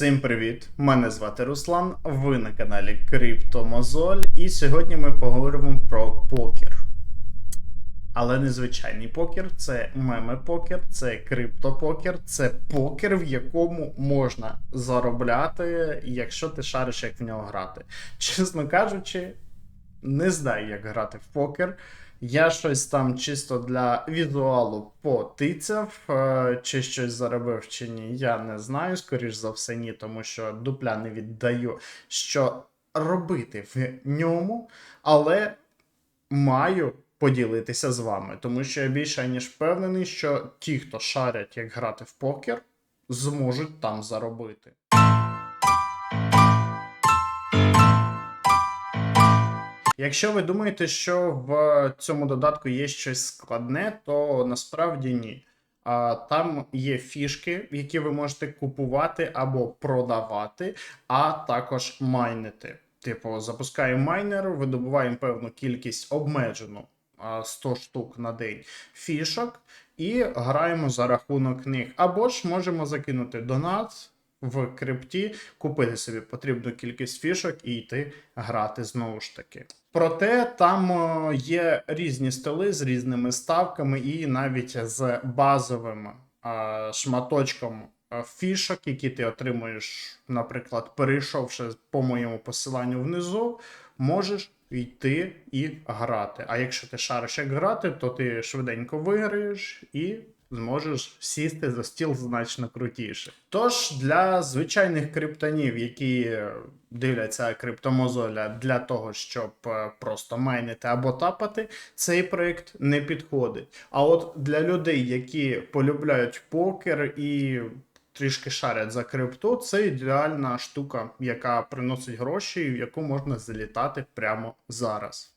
Всім привіт! Мене звати Руслан. Ви на каналі Криптомозоль, і сьогодні ми поговоримо про покер. Але не звичайний покер, це меме-покер, це криптопокер, це покер, в якому можна заробляти, якщо ти шариш, як в нього грати. Чесно кажучи, не знаю, як грати в покер. Я щось там чисто для візуалу потицяв, е, чи щось заробив, чи ні, я не знаю. Скоріш за все, ні, тому що дупля не віддаю, що робити в ньому, але маю поділитися з вами, тому що я більше ніж впевнений, що ті, хто шарять, як грати в покер, зможуть там заробити. Якщо ви думаєте, що в цьому додатку є щось складне, то насправді ні. Там є фішки, які ви можете купувати або продавати, а також майнити. Типу, запускаємо майнер, видобуваємо певну кількість обмежену 100 штук на день фішок і граємо за рахунок них. Або ж можемо закинути донат в крипті, купити собі потрібну кількість фішок і йти грати знову ж таки. Проте там е, є різні столи з різними ставками, і навіть з базовим е, шматочком е, фішок, які ти отримуєш, наприклад, перейшовши по моєму посиланню внизу, можеш йти і грати. А якщо ти шариш як грати, то ти швиденько виграєш і зможеш сісти за стіл значно крутіше. Тож для звичайних криптонів, які дивляться криптомозоля для того, щоб е, просто майнити або тапати, цей проект не підходить. А от для людей, які полюбляють покер і трішки шарять за крипту, це ідеальна штука, яка приносить гроші, в яку можна залітати прямо зараз.